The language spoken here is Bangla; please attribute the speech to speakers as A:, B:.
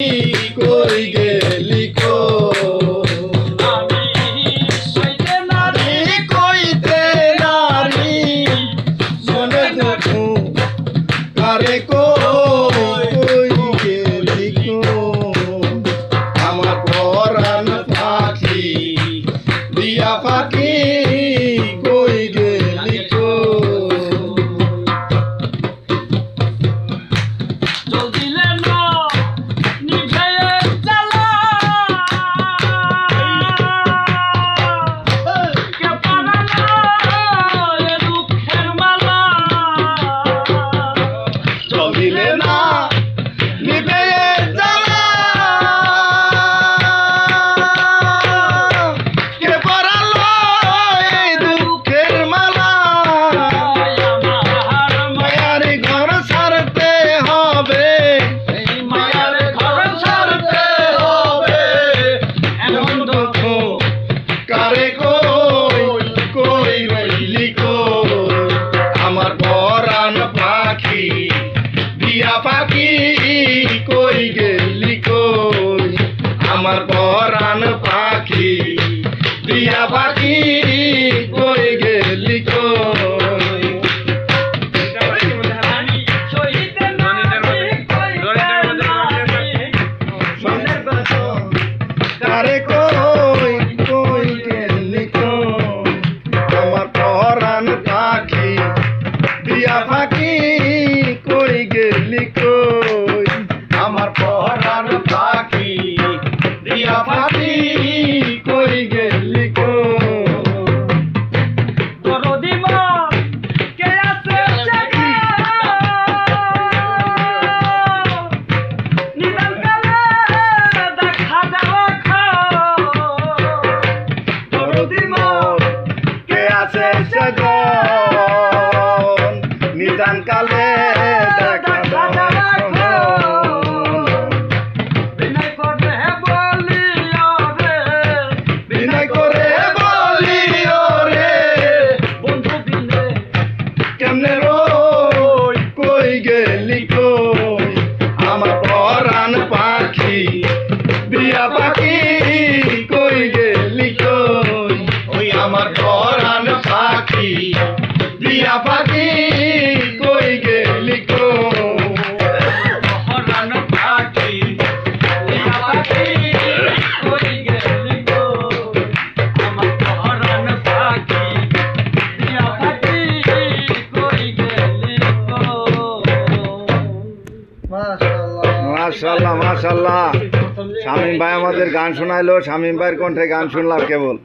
A: কই গেলি কো?
B: আমি সইতে নারী।
A: কইতে নারী। মনে দেখো কারে কই আমার পরাণ পাখি দিয়া পাখি কই গেলি কারে কই
B: আছে
A: সেজন নিদান কালে দেখা দাও পরাণ পাখি দিয়া পাখি কই গেলি কই
B: হরান পাখি পাখি কই গেলি গো? আমার হরান পাখি পাখি কই গেলি গো?
A: মাশাল্লাহ মাশাল্লাহ শামীম ভাই আমাদের গান শোনাইলো শামীম ভাইয়ের কণ্ঠে গান শুনলাম কেবল।